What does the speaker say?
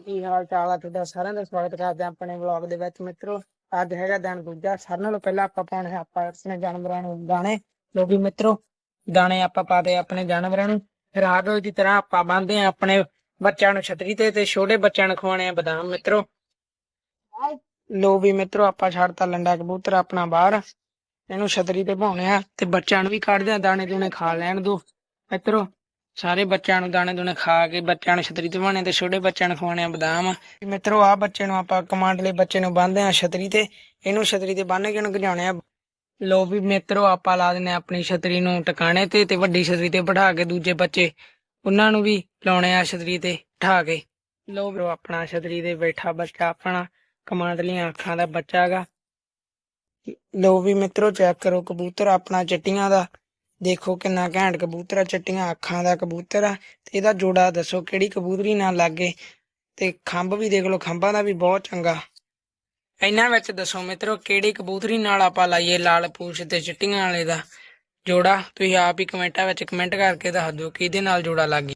ਕੀ ਹਾਲ ਚਾਲ ਆ ਤੁਹਾਡਾ? ਸਾਰਿਆਂ ਦਾ ਸਵਾਗਤ ਕਰਦੇ ਹਾਂ ਆਪਣੇ ਵਲੌਗ ਦੇ ਵਿੱਚ। ਮਿੱਤਰੋ, ਅੱਜ ਹੈਗਾ ਦਿਨ ਦੂਜਾ। ਸਾਰਿਆਂ ਨਾਲੋਂ ਪਹਿਲਾਂ ਆਪਾਂ ਪਾਉਣੇ ਆ ਆਪਾਂ ਆਪਣੇ ਜਾਨਵਰਾਂ ਨੂੰ ਦਾਣੇ। ਲੋ ਵੀ ਮਿੱਤਰੋ, ਦਾਣੇ ਆਪਾਂ ਪਾਦੇ ਆਪਣੇ ਜਾਨਵਰਾਂ ਨੂੰ। ਫਿਰ ਹਰ ਰੋਜ਼ ਦੀ ਤਰ੍ਹਾਂ ਆਪਾਂ ਬੰਨਦੇ ਆ ਆਪਣੇ ਬੱਚਿਆਂ ਨੂੰ ਛਤਰੀ ਤੇ ਤੇ ਛੋਟੇ ਬੱਚਿਆਂ ਨੂੰ ਖਵਾਉਣੇ ਆ ਬਦਾਮ, ਮਿੱਤਰੋ। ਲੋ ਵੀ ਮਿੱਤਰੋ, ਆਪਾਂ ਛੱਡਤਾ ਲੰਡਾ ਕਬੂਤਰ ਆਪਣਾ ਬਾਹਰ। ਇਹਨੂੰ ਛਤਰੀ ਤੇ ਪਾਉਣੇ ਆ ਤੇ ਬੱਚਿਆਂ ਨੂੰ ਵੀ ਕੱਢਦੇ ਆ ਦਾਣੇ ਦੂਣੇ ਖਾ ਲੈਣ ਦੋ। ਮਿੱਤਰੋ ਸਾਰੇ ਬੱਚਿਆਂ ਨੂੰ ਦਾਣੇ ਦੂਣੇ ਖਾ ਕੇ ਬੱਚਿਆਂ ਨੂੰ ਛਤਰੀ ਤੇ ਭਾਣੇ ਤੇ ਛੋਟੇ ਬੱਚਿਆਂ ਨੂੰ ਖਵਾਣੇ ਆ ਬਦਾਮ। ਮਿੱਤਰੋ ਆ ਬੱਚੇ ਨੂੰ ਆਪਾਂ ਕਮਾਂਡਲੇ ਬੱਚੇ ਨੂੰ ਬੰਨਦੇ ਆ ਛਤਰੀ ਤੇ। ਇਹਨੂੰ ਛਤਰੀ ਤੇ ਬੰਨ ਕੇ ਇਹਨੂੰ ਗਜਾਉਣੇ ਆ। ਲੋ ਵੀ ਮਿੱਤਰੋ, ਆਪਾਂ ਲਾ ਦਿੰਨੇ ਆ ਆਪਣੀ ਛਤਰੀ ਨੂੰ ਟਿਕਾਣੇ ਤੇ ਤੇ ਵੱਡੀ ਛਤਰੀ ਤੇ ਬਿਠਾ ਕੇ ਦੂਜੇ ਬੱਚੇ ਉਹਨਾਂ ਨੂੰ ਵੀ ਲਾਉਣੇ ਆ ਛਤਰੀ ਤੇ ਬਿਠਾ ਕੇ। ਲੋ ਬਰੋ ਆਪਣਾ ਛਤਰੀ ਤੇ ਬੈਠਾ ਬੱਚਾ ਆਪਣਾ ਕਮਾਂਡਲੀਆਂ ਅੱਖਾਂ ਦਾ ਬੱਚਾ ਹੈਗਾ ਲੋ ਵੀ ਮਿੱਤਰੋ, ਚੈੱਕ ਕਰੋ ਕਬੂਤਰ ਆਪਣਾ ਚਿੱਟੀਆਂ ਦਾ। ਦੇਖੋ ਕਿੰਨਾ ਘੈਂਟ ਕਬੂਤਰ ਆ, ਚਿੱਟੀਆਂ ਅੱਖਾਂ ਦਾ ਕਬੂਤਰ ਆ, ਤੇ ਇਹਦਾ ਜੋੜਾ ਦੱਸੋ ਕਿਹੜੀ ਕਬੂਤਰੀ ਨਾਲ ਲੱਗੇ, ਤੇ ਖੰਭ ਵੀ ਦੇਖ ਲਓ, ਖੰਭਾਂ ਦਾ ਵੀ ਬਹੁਤ ਚੰਗਾ। ਇਹਨਾਂ ਵਿੱਚ ਦੱਸੋ ਮਿੱਤਰੋ, ਕਿਹੜੀ ਕਬੂਤਰੀ ਨਾਲ ਆਪਾਂ ਲਾਈਏ ਲਾਲ ਪੂਛ ਤੇ ਚਿੱਟੀਆਂ ਵਾਲੇ ਦਾ ਜੋੜਾ? ਤੁਸੀਂ ਆਪ ਹੀ ਕਮੈਂਟਾਂ ਵਿੱਚ ਕਮੈਂਟ ਕਰਕੇ ਦੱਸ ਦਿਓ, ਕਿਹਦੇ ਨਾਲ ਜੋੜਾ ਲੱਗੇ?